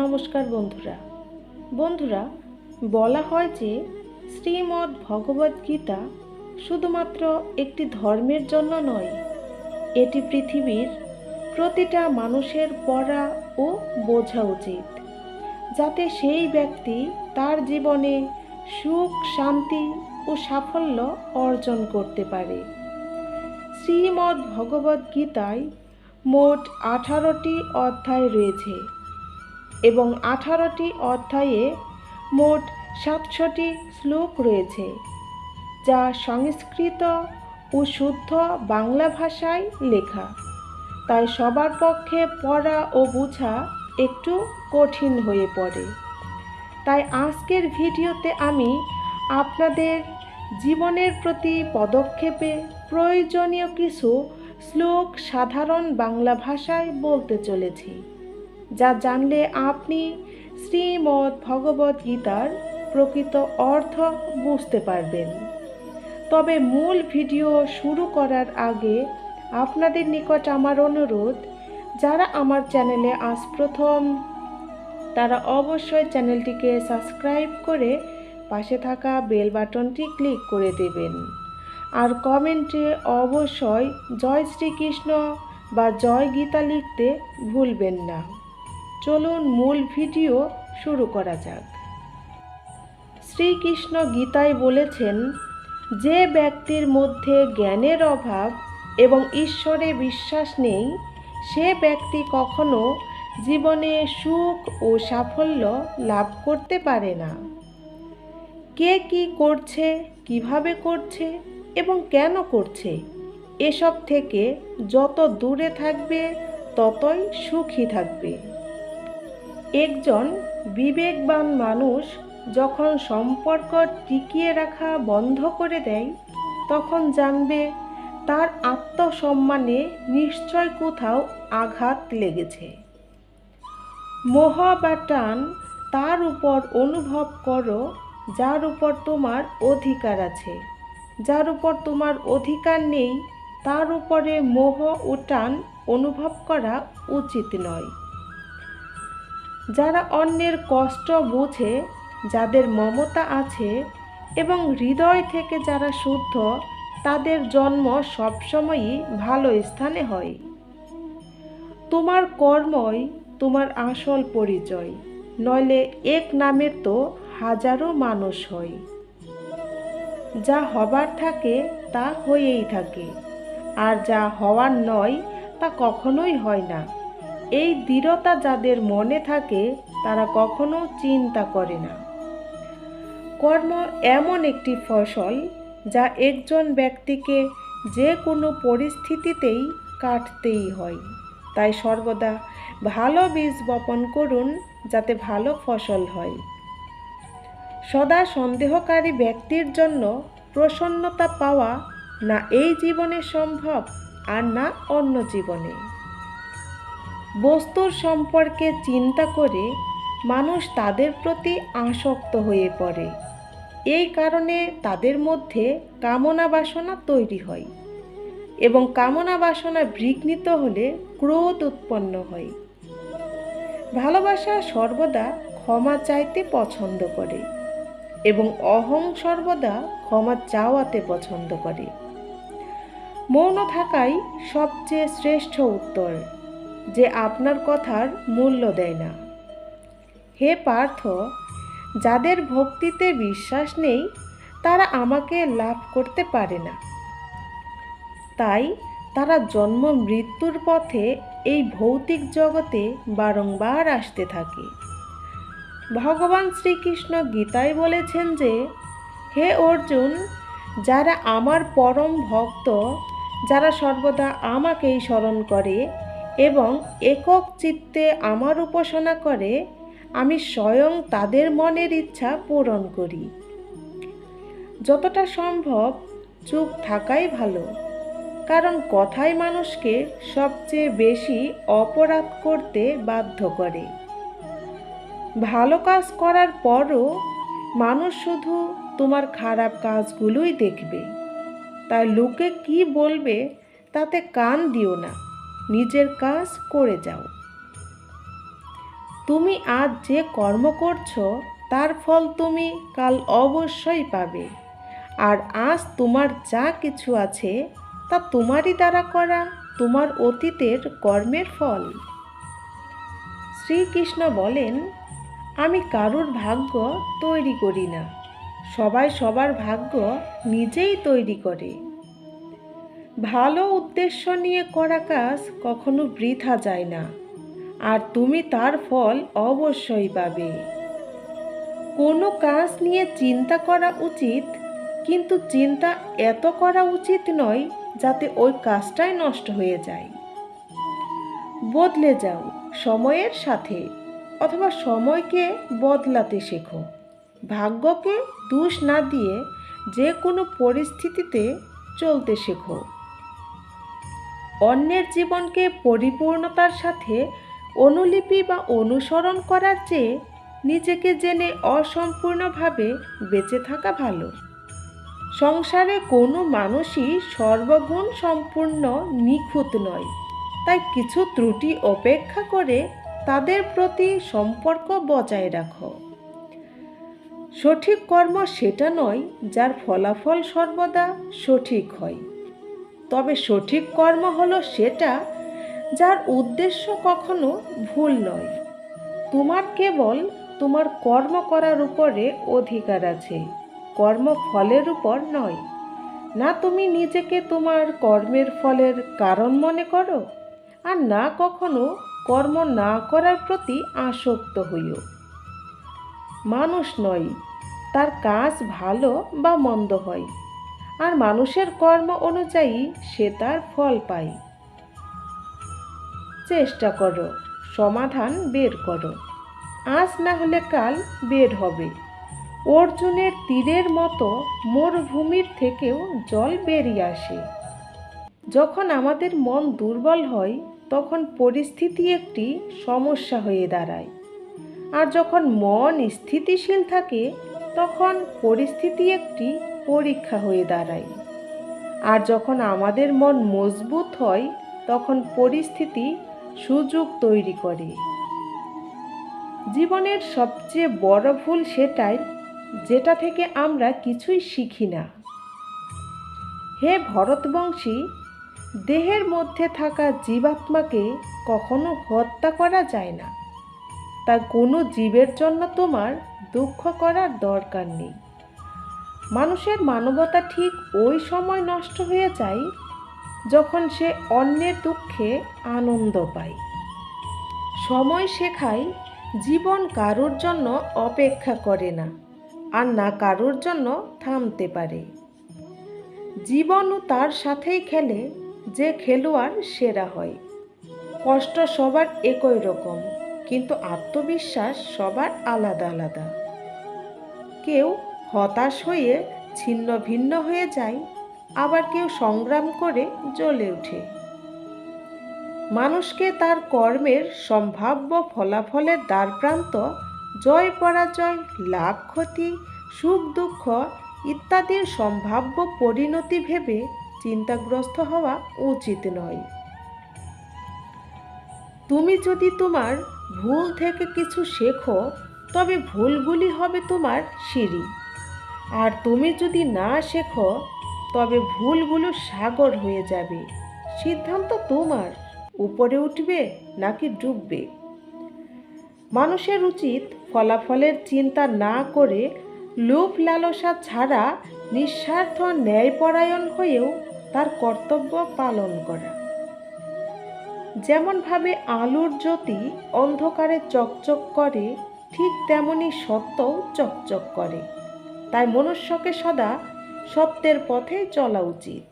নমস্কার বন্ধুরা। বন্ধুরা, বলা হয় যে শ্রীমদ্ ভগবদ্গীতা শুধুমাত্র একটি ধর্মের জন্য নয়, এটি পৃথিবীর প্রতিটা মানুষের পড়া ও বোঝা উচিত, যাতে সেই ব্যক্তি তার জীবনে সুখ, শান্তি ও সাফল্য অর্জন করতে পারে। শ্রীমদ্ ভগবদ্গীতায় মোট আঠারোটি অধ্যায় রয়েছে। এবং আঠারোটি অধ্যায়ে মোট সাতশোটি শ্লোক রয়েছে, যা সংস্কৃত ও শুদ্ধ বাংলা ভাষায় লেখা। তাই সবার পক্ষে পড়া ও বোঝা একটু কঠিন হয়ে পড়ে। তাই আজকের ভিডিওতে আমি আপনাদের জীবনের প্রতি পদক্ষেপে প্রয়োজনীয় কিছু শ্লোক সাধারণ বাংলা ভাষায় বলতে চলেছি। যা জানলে আপনি শ্রীমদ্ ভগবদ গীতার প্রকৃত অর্থ বুঝতে পারবেন। তবে মূল ভিডিও শুরু করার আগে আপনাদের নিকট আমার অনুরোধ, যারা আমার চ্যানেলে আজ প্রথম, তারা অবশ্যই চ্যানেলটিকে সাবস্ক্রাইব করে পাশে থাকা বেল বাটনটি ক্লিক করে দেবেন। আর কমেন্টে অবশ্যই জয় শ্রীকৃষ্ণ বা জয় গীতা লিখতে ভুলবেন না। চলুন মূল ভিডিও শুরু করা যাক। শ্রীকৃষ্ণ গীতায় বলেছেন, যে ব্যক্তির মধ্যে জ্ঞানের অভাব এবং ঈশ্বরে বিশ্বাস নেই, সে ব্যক্তি কখনো জীবনে সুখ ও সাফল্য লাভ করতে পারে না। কে কি করছে, কীভাবে করছে এবং কেন করছে, এসব থেকে যত দূরে থাকবে ততই সুখী থাকবে। একজন বিবেকবান মানুষ যখন সম্পর্ক টিকিয়ে রাখা বন্ধ করে দেয়, তখন জানবে তার আত্মসম্মানে নিশ্চয় কোথাও আঘাত লেগেছে। মোহ বা টান তার উপর অনুভব করো, যার উপর তোমার অধিকার আছে। যার উপর তোমার অধিকার নেই, তার উপরে মোহ ও টান অনুভব করা উচিত নয়। যারা অন্যের কষ্ট বোঝে, যাদের মমতা আছে এবং হৃদয় থেকে যারা শুদ্ধ, তাদের জন্ম সবসময়ই ভালো স্থানে হয়। তোমার কর্মই তোমার আসল পরিচয়, নইলে এক নামের তো হাজারো মানুষ হয়। যা হবার থাকে তা হয়েই থাকে, আর যা হওয়ার নয় তা কখনোই হয় না। এই দৃঢ়তা যাদের মনে থাকে, তারা কখনো চিন্তা করে না। কর্ম এমন একটি ফসল যা একজন ব্যক্তিকে যে কোনো পরিস্থিতিতেই কাটতেই হয়। তাই সর্বদা ভালো বীজ বপন করুন যাতে ভালো ফসল হয়। সদা সন্দেহকারী ব্যক্তির জন্য প্রসন্নতা পাওয়া না এই জীবনে সম্ভব আর না অন্য জীবনে। বস্তুর সম্পর্কে চিন্তা করে মানুষ তাদের প্রতি আসক্ত হয়ে পড়ে। এই কারণে তাদের মধ্যে কামনা বাসনা তৈরি হয় এবং কামনা বাসনা বিঘ্নিত হলে ক্রোধ উৎপন্ন হয়। ভালোবাসা সর্বদা ক্ষমা চাইতে পছন্দ করে এবং অহং সর্বদা ক্ষমা চাওয়াতে পছন্দ করে। মৌন থাকাই সবচেয়ে শ্রেষ্ঠ উত্তর। যে আপনার কথার মূল্য দেয় না। হে পার্থ, যাদের ভক্তিতে বিশ্বাস নেই, তারা আমাকে লাভ করতে পারে না। তাই তারা জন্ম মৃত্যুর পথে এই ভৌতিক জগতে বারংবার আসতে থাকে। ভগবান শ্রীকৃষ্ণ গীতায় বলেছেন যে, হে অর্জুন, যারা আমার পরম ভক্ত, যারা সর্বদা আমাকেই স্মরণ করে এবং একক চিত্তে আমার উপাসনা করে, আমি স্বয়ং তাদের মনের ইচ্ছা পূরণ করি। যতটা সম্ভব চুপ থাকাই ভালো, কারণ কথাই মানুষকে সবচেয়ে বেশি অপরাধ করতে বাধ্য করে। ভালো কাজ করার পরও মানুষ শুধু তোমার খারাপ কাজগুলোই দেখবে। তাই লোকে কি বলবে তাতে কান দিও না। নিজের কাজ করে যাও। তুমি আজ যে কর্ম করছ, তার ফল তুমি কাল অবশ্যই পাবে। আর আজ তোমার যা কিছু আছে, তা তোমারই দ্বারা করা, তোমার অতীতের কর্মের ফল। শ্রীকৃষ্ণ বলেন, আমি কারুর ভাগ্য তৈরি করি না। সবাই সবার ভাগ্য নিজেই তৈরি করে। ভালো উদ্দেশ্য নিয়ে করা কাজ কখনো বৃথা যায় না। আর তুমি তার ফল অবশ্যই পাবে। কোনো কাজ নিয়ে চিন্তা করা উচিত, কিন্তু চিন্তা এত করা উচিত নয় যাতে ওই কাজটাই নষ্ট হয়ে যায়। বদলে যাও সময়ের সাথে, অথবা সময়কে বদলাতে শেখো। ভাগ্যকে দোষ না দিয়ে যে কোনো পরিস্থিতিতে চলতে শেখো। অন্যের জীবনকে পরিপূর্ণতার সাথে অনুলিপি বা অনুসরণ করার চেয়ে নিজেকে জেনে অসম্পূর্ণভাবে বেঁচে থাকা ভালো। সংসারে কোনো মানুষই সর্বগুণ সম্পূর্ণ নিখুঁত নয়। তাই কিছু ত্রুটি অপেক্ষা করে তাদের প্রতি সম্পর্ক বজায় রাখো। সঠিক কর্ম সেটা নয়, যার ফলাফল সর্বদা সঠিক হয়। তবে সঠিক কর্ম হলো সেটা যার উদ্দেশ্য কখনো ভুল নয়। তোমার কেবল তোমার কর্ম করার উপরে অধিকার আছে, কর্ম ফলের উপর নয়। না তুমি নিজেকে তোমার কর্মের ফলের কারণ মনে করো, আর না কখনো কর্ম না করার প্রতি আসক্ত হইও। মানুষ নয়, তার কাজ ভালো বা মন্দ হয়। আর মানুষের কর্ম অনুযায়ী সে তার ফল পায়। চেষ্টা করো, সমাধান বের করো। আজ না হলে কাল বের হবে। অর্জুনের তীরের মতো মরুভূমির থেকেও জল বেরিয়ে আসে। যখন আমাদের মন দুর্বল হয়, তখন পরিস্থিতি একটি সমস্যা হয়ে দাঁড়ায়। আর যখন মন স্থিতিশীল থাকে, তখন পরিস্থিতি একটি পরীক্ষা হয়ে দাঁড়ায় আর যখন আমাদের মন মজবুত হয়, তখন পরিস্থিতি সুযোগ তৈরি করে। জীবনের সবচেয়ে বড় ভুল সেটাই, যেটা থেকে আমরা কিছুই শিখি না। হে ভরতবংশী, দেহের মধ্যে থাকা জীবাত্মাকে কখনো হত্যা করা যায় না। তা কোনো জীবের জন্য তোমার দুঃখ করার দরকার নেই। মানুষের মানবতা ঠিক ওই সময় নষ্ট হয়ে যায় যখন সে অন্যের দুঃখে আনন্দ পায়। সময় শেখায় জীবন কারোর জন্য অপেক্ষা করে না আর না কারোর জন্য থামতে পারে। জীবনও তার সাথেই খেলে যে খেলোয়াড় সেরা হয়। কষ্ট সবার একই রকম, কিন্তু আত্মবিশ্বাস সবার আলাদা আলাদা। কেউ হতাশ হয়ে ছিন্ন ভিন্ন হয়ে যায়, আবার কেউ সংগ্রাম করে জ্বলে ওঠে। মানুষকে তার কর্মের সম্ভাব্য ফলাফলের দ্বারপ্রান্ত, জয় পরাজয়, লাভ ক্ষতি, সুখ দুঃখ ইত্যাদির সম্ভাব্য পরিণতি ভেবে চিন্তাগ্রস্ত হওয়া উচিত নয়। তুমি যদি তোমার ভুল থেকে কিছু শেখো, তবে ভুলগুলি হবে তোমার সিঁড়ি। আর তুমি যদি না শেখো, তবে ভুলগুলো সাগর হয়ে যাবে। সিদ্ধান্ত তোমার। উপরে উঠবে নাকি ডুববে? মানুষের উচিত ফলাফলের চিন্তা না করে লোভ লালসা ছাড়া নিঃস্বার্থ ন্যায়পরায়ণ হয়েও তার কর্তব্য পালন করা। যেমনভাবে আলোর জ্যোতি অন্ধকারে চকচক করে, ঠিক তেমনি সত্যও চকচক করে। তাই মনুষ্যকে সদা সত্যের পথে চলা উচিত।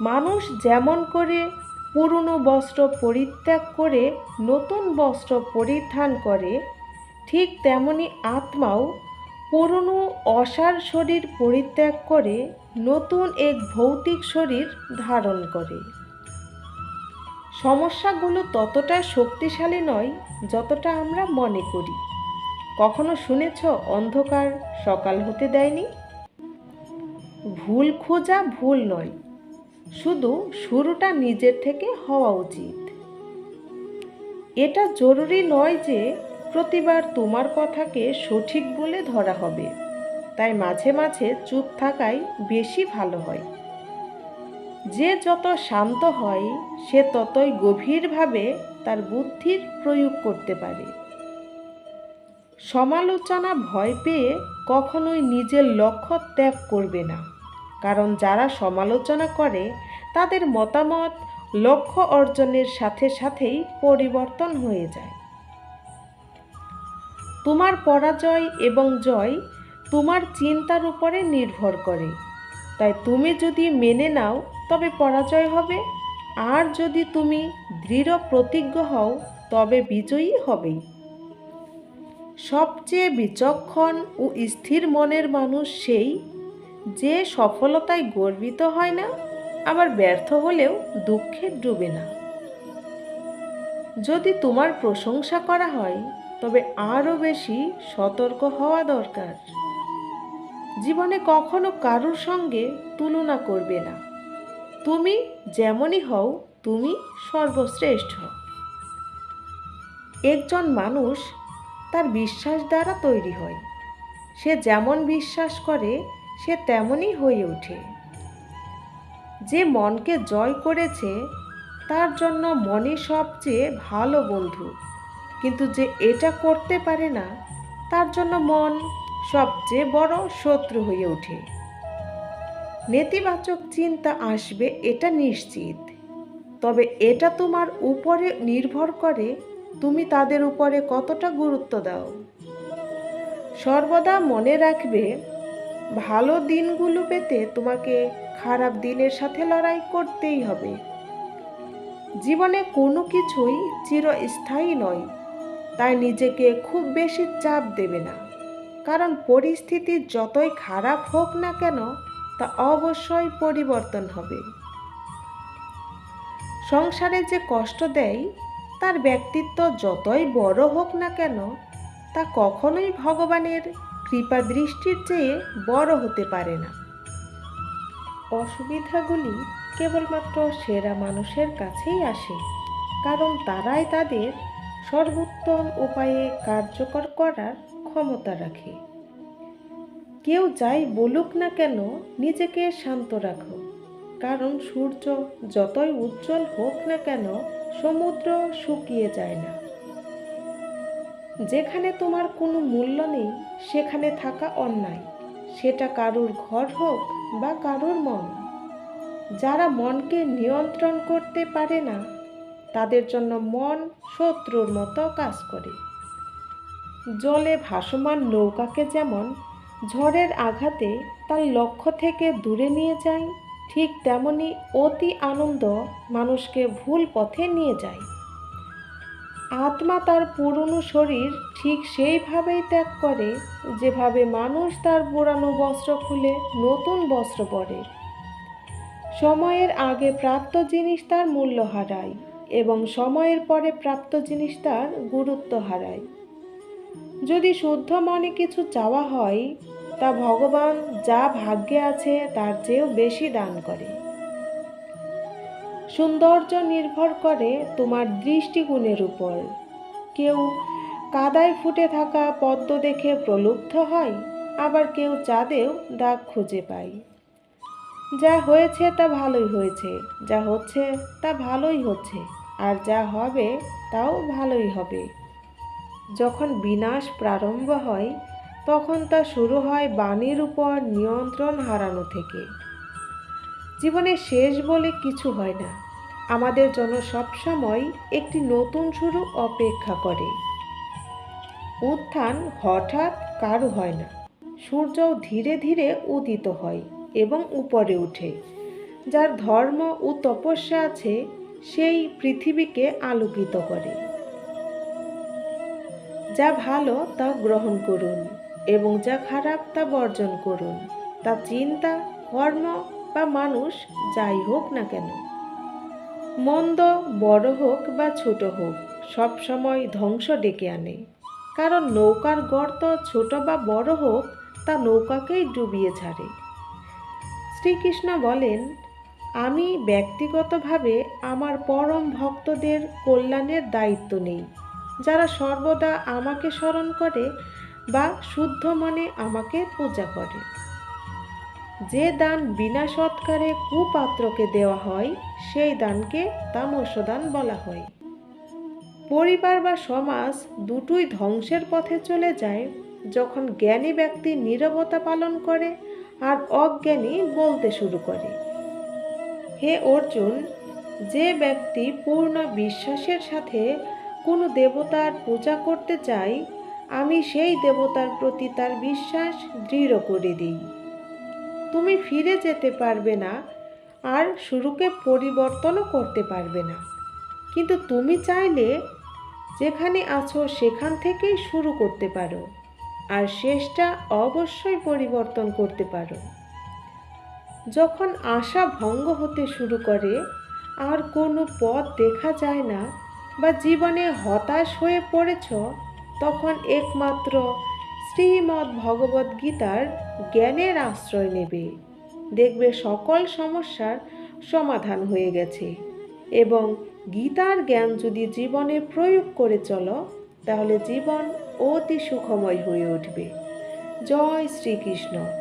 মানুষ যেমন করে পুরনো বস্ত্র পরিত্যাগ করে নতুন বস্ত্র পরিধান করে, ঠিক তেমনি আত্মাও পুরনো অসার শরীর পরিত্যাগ করে নতুন এক ভৌতিক শরীর ধারণ করে। সমস্যাগুলো ততটা শক্তিশালী নয় যতটা আমরা মনে করি। কখনো শুনেছ অন্ধকার সকাল হতে দেয়নি? ভুল খোঁজা ভুল নয়, শুধু শুরুটা নিজের থেকে হওয়া উচিত। এটা জরুরি নয় যে প্রতিবার তোমার কথাকে সঠিক বলে ধরা হবে, তাই মাঝে মাঝে চুপ থাকাই বেশি ভালো হয়। যে যত শান্ত হয়, সে ততই গভীরভাবে তার বুদ্ধির প্রয়োগ করতে পারে। সমালোচনা ভয় পেয়ে কখনোই নিজের লক্ষ্য ত্যাগ করবে না। কারণ যারা সমালোচনা করে, তাদের মতামত, লক্ষ্য অর্জনের সাথে সাথেই পরিবর্তন হয়ে যায়। তোমার পরাজয় এবং জয় তোমার চিন্তার উপরে নির্ভর করে। তাই তুমি যদি মেনে নাও, তবে পরাজয় হবে। আর যদি তুমি দৃঢ় প্রতিজ্ঞ হও, তবে বিজয়ী হবেই। সবচেয়ে বিচক্ষণ ও স্থির মনের মানুষ সেই যে সফলতায় গর্বিত হয় না, আবার ব্যর্থ হলেও দুঃখে ডুবে না। যদি তোমার প্রশংসা করা হয়, তবে আরও বেশি সতর্ক হওয়া দরকার। জীবনে কখনো কারুর সঙ্গে তুলনা করবে না। তুমি যেমনই হও, তুমি সর্বশ্রেষ্ঠ। একজন মানুষ তার বিশ্বাস দ্বারা তৈরি হয়। সে যেমন বিশ্বাস করে, সে তেমনই হয়ে ওঠে। যে মনকে জয় করেছে, তার জন্য মনই সবচেয়ে ভালো বন্ধু। কিন্তু যে এটা করতে পারে না, তার জন্য মন সবচেয়ে বড় শত্রু হয়ে ওঠে। নেতিবাচক চিন্তা আসবে, এটা নিশ্চিত। তবে এটা তোমার উপরে নির্ভর করে তুমি তাদের উপরে কতটা গুরুত্ব দাও? সর্বদা মনে রাখবে, ভালো দিনগুলো পেতে তোমাকে খারাপ দিনের সাথে লড়াই করতেই হবে। জীবনে কোনো কিছুই চিরস্থায়ী নয়, তাই নিজেকে খুব বেশি চাপ দেবে না। কারণ পরিস্থিতি যতই খারাপ হোক না কেন, তা অবশ্যই পরিবর্তন হবে। সংসারে যে কষ্ট দেয় তার ব্যক্তিত্ব যতই বড় হোক না কেন, তা কখনোই ভগবানের কৃপা দৃষ্টির চেয়ে বড় হতে পারে না। অসুবিধাগুলি কেবলমাত্র সেরা মানুষের কাছেই আসে, কারণ তারাই তাদের সর্বোত্তম উপায়ে কার্যকর করার ক্ষমতা রাখে। কেউ যাই বলুক না কেন, নিজেকে শান্ত রাখো, কারণ সূর্য যতই উজ্জ্বল হোক না কেন সমুদ্র শুকিয়ে যায় না। যেখানে তোমার কোনো মূল্য নেই, সেখানে থাকা অন্যায়। সেটা কারুর ঘর হোক বা কারুর মন। যারা মনকে নিয়ন্ত্রণ করতে পারে না, তাদের জন্য মন শত্রুর মতো কাজ করে। জলে ভাসমান নৌকাকে যেমন ঝড়ের আঘাতে তার লক্ষ্য থেকে দূরে নিয়ে যায় ঠিক তেমনি অতি আনন্দ মানুষকে ভুল পথে নিয়ে যায়। আত্মা তার পুরনো শরীর ঠিক সেইভাবেই ত্যাগ করে, যেভাবে মানুষ তার পুরানো বস্ত্র খুলে নতুন বস্ত্র পরে। সময়ের আগে প্রাপ্ত জিনিস তার মূল্য হারায় এবং সময়ের পরে প্রাপ্ত জিনিস তার গুরুত্ব হারায়। যদি শুদ্ধ মনে কিছু চাওয়া হয় তা ভগবান যা ভাগ্যে আছে তার চেয়েও বেশি দান করে। সৌন্দর্য নির্ভর করে তোমার দৃষ্টিগুণের উপর। কেউ কাদায় ফুটে থাকা পদ্ম দেখে প্রলুব্ধ হয়, আবার কেউ চাঁদেও দাগ খুঁজে পায়। যা হয়েছে তা ভালোই হয়েছে, যা হচ্ছে তা ভালোই হচ্ছে, আর যা হবে তাও ভালোই হবে। যখন বিনাশ প্রারম্ভ হয় তখন তা শুরু হয় বাণীর উপর নিয়ন্ত্রণ হারানো থেকে। জীবনে শেষ বলে কিছু হয় না। আমাদের জন্য সবসময় একটি নতুন শুরু অপেক্ষা করে। উত্থান হঠাৎ কারও হয় না। সূর্য ধীরে ধীরে উদিত হয় এবং উপরে ওঠে। যার ধর্ম ও তপস্যা আছে, সেই পৃথিবীকে আলোকিত করে। যা ভালো তা গ্রহণ করুন। এবং যা খারাপ তা বর্জন করুন। তা চিন্তা, কর্ম বা মানুষ যাই হোক না কেন। মন্দ বড় হোক বা ছোট হোক, সব সময় ধ্বংস ডেকে আনে। কারণ নৌকার গর্ত ছোট বা বড় হোক, তা নৌকাকেই ডুবিয়ে ছাড়ে। শ্রীকৃষ্ণ বলেন, আমি ব্যক্তিগতভাবে আমার পরম ভক্তদের কল্যাণের দায়িত্ব নেই। যারা সর্বদা আমাকে স্মরণ করে বা শুদ্ধ মনে আমাকে পূজা করে। যে দান বিনা সৎকারে কুপাত্রকে দেওয়া হয়, সেই দানকে তামস দান বলা হয়। পরিবার বা সমাজ দুটোই ধ্বংসের পথে চলে যায়, যখন জ্ঞানী ব্যক্তি নীরবতা পালন করে আর অজ্ঞানী বলতে শুরু করে। হে অর্জুন, যে ব্যক্তি পূর্ণ বিশ্বাসের সাথে কোনো দেবতার পূজা করতে চায় আমি সেই দেবতার প্রতি তার বিশ্বাস দৃঢ় করে দিই। তুমি ফিরে যেতে পারবে না, আর শুরুকে পরিবর্তনও করতে পারবে না। কিন্তু তুমি চাইলে যেখানে আছো সেখান থেকেই শুরু করতে পারো, আর শেষটা অবশ্যই পরিবর্তন করতে পারো। যখন আশা ভঙ্গ হতে শুরু করে, আর কোনো পথ দেখা যায় না বা জীবনে হতাশ হয়ে পড়েছ তখন একমাত্র শ্রীমদ্ ভগবদ্ গীতার জ্ঞানের আশ্রয় নেবে। দেখবে সকল সমস্যার সমাধান হয়ে গেছে এবং গীতার জ্ঞান যদি জীবনে প্রয়োগ করে চলো, তাহলে জীবন অতি সুখময় হয়ে উঠবে। জয় শ্রীকৃষ্ণ।